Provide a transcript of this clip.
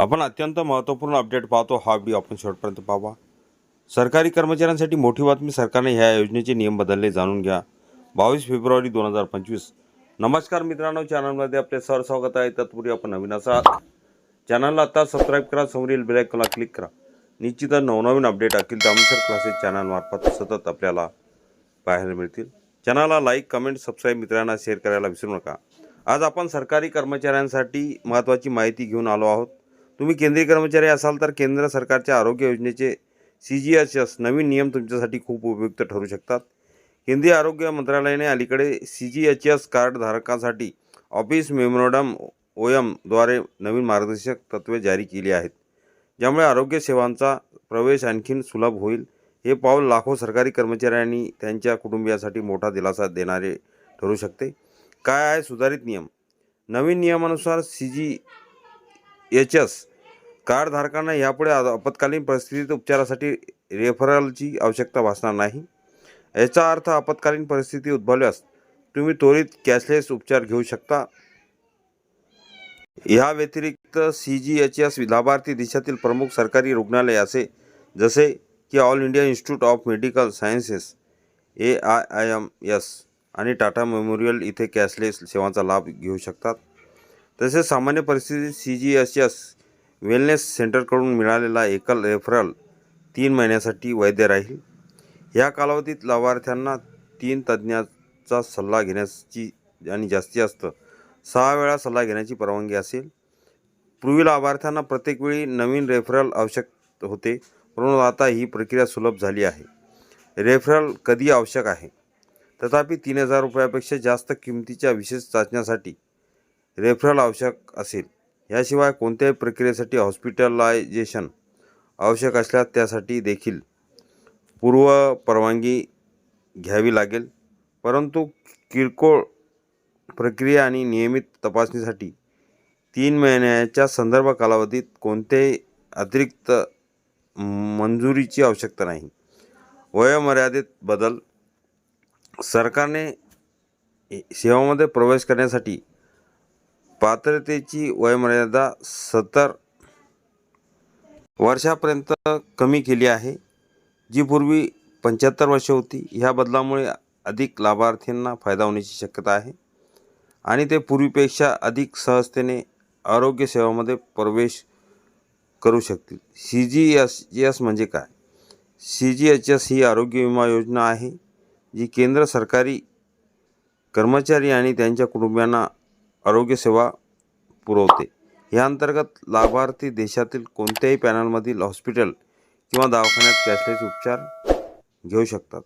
आपण अत्यंत महत्त्वपूर्ण अपडेट पाहतो. हा व्हिडिओ आपण शेवटपर्यंत पाहावा. सरकारी कर्मचाऱ्यांसाठी मोठी बातमी सरकारने ह्या योजनेचे नियम बदलले जाणून घ्या. बावीस फेब्रुवारी दोन हजार पंचवीस. नमस्कार मित्रांनो चॅनलमध्ये आपले सर स्वागत आहे. तत्पूर्वी आपण नवीन असाल चॅनलला आता सबस्क्राईब करा समोरील बेलायकॉनला क्लिक करा. निश्चितच नवनवीन अपडेट अखिल दामसर क्लासेस चॅनलमार्फत सतत आपल्याला पाहायला मिळतील. चॅनलला लाईक कमेंट सबस्क्राईब मित्रांना शेअर करायला विसरू नका. आज आपण सरकारी कर्मचाऱ्यांसाठी महत्त्वाची माहिती घेऊन आलो आहोत. तुम्ही केंद्रीय कर्मचारी असाल तर केंद्र सरकारच्या आरोग्य योजनेचे सी जी एच एस नवीन नियम तुमच्यासाठी खूप उपयुक्त ठरू शकतात. केंद्रीय आरोग्य मंत्रालयाने अलीकडे सी जी एच एस कार्डधारकांसाठी ऑफिस मेमोरंडम ओ एमद्वारे नवीन मार्गदर्शक तत्त्वे जारी केली आहेत. ज्यामुळे आरोग्य सेवांचा प्रवेश आणखीन सुलभ होईल. हे पाऊल लाखो सरकारी कर्मचाऱ्यांनी त्यांच्या कुटुंबियासाठी मोठा दिलासा देणारे ठरू शकते. काय आहे सुधारित नियम? नवीन नियमानुसार सी जी एच एस कार्डधारकांना यापुढे आपत्कालीन परिस्थितीत उपचारासाठी रेफरलची आवश्यकता भासणार नाही. याचा अर्थ आपत्कालीन परिस्थिती उद्भवल्यास तुम्ही त्वरित कॅशलेस उपचार घेऊ शकता. ह्या व्यतिरिक्त सी जी एच एस लाभार्थी देशातील प्रमुख सरकारी रुग्णालय असे जसे की all India institute of medical sciences A I I M S आणि टाटा मेमोरियल इथे कॅशलेस सेवांचा लाभ घेऊ शकतात. तसेच सामान्य परिस्थितीत C G S S wellness सेंटरकडून मिळालेला एकल रेफरल तीन महिन्यासाठी वैध राहील. ह्या कालावधीत लाभार्थ्यांना तीन तज्ज्ञाचा सल्ला घेण्याची आणि जास्तीत जास्त सहा वेळा सल्ला घेण्याची परवानगी असेल. पूर्वी लाभार्थ्यांना प्रत्येक वेळी नवीन रेफरल आवश्यक होते परंतु आता ही प्रक्रिया सुलभ झाली आहे. रेफरल कधी आवश्यक आहे. तथापि तीन हजार रुपयापेक्षा जास्त किमतीच्या विशेष चाचण्यासाठी रेफरल आवश्यक असेल. याशिवाय कोणत्याही प्रक्रियेसाठी हॉस्पिटलायझेशन आवश्यक असल्यास त्यासाठी देखील पूर्व परवानगी घ्यावी लागेल. परंतु किरकोळ प्रक्रिया आणि नियमित तपासणीसाठी तीन महिन्याच्या संदर्भ कालावधीत कोणत्याही अतिरिक्त मंजुरीची आवश्यकता नाही. वयोमर्यादेत बदल सरकारने सेवामध्ये प्रवेश करण्यासाठी पात्रतेची वयोमर्यादा सत्तर वर्षापर्यंत कमी केली आहे जी पूर्वी पंच्याहत्तर वर्ष होती. ह्या बदलामुळे अधिक लाभार्थींना फायदा होण्याची शक्यता आहे आणि ते पूर्वीपेक्षा अधिक सहजतेने आरोग्य सेवामध्ये प्रवेश करू शकतील. सी जी एस एस म्हणजे काय? सी जी एच एस ही आरोग्य विमा योजना आहे जी केंद्र सरकारी कर्मचारी आणि त्यांच्या कुटुंबियांना आरोग्यसेवा पुरवते. या अंतर्गत लाभार्थी देशातील कोणत्याही पॅनलमधील हॉस्पिटल किंवा दवाखान्यात कॅशलेस उपचार घेऊ शकतात.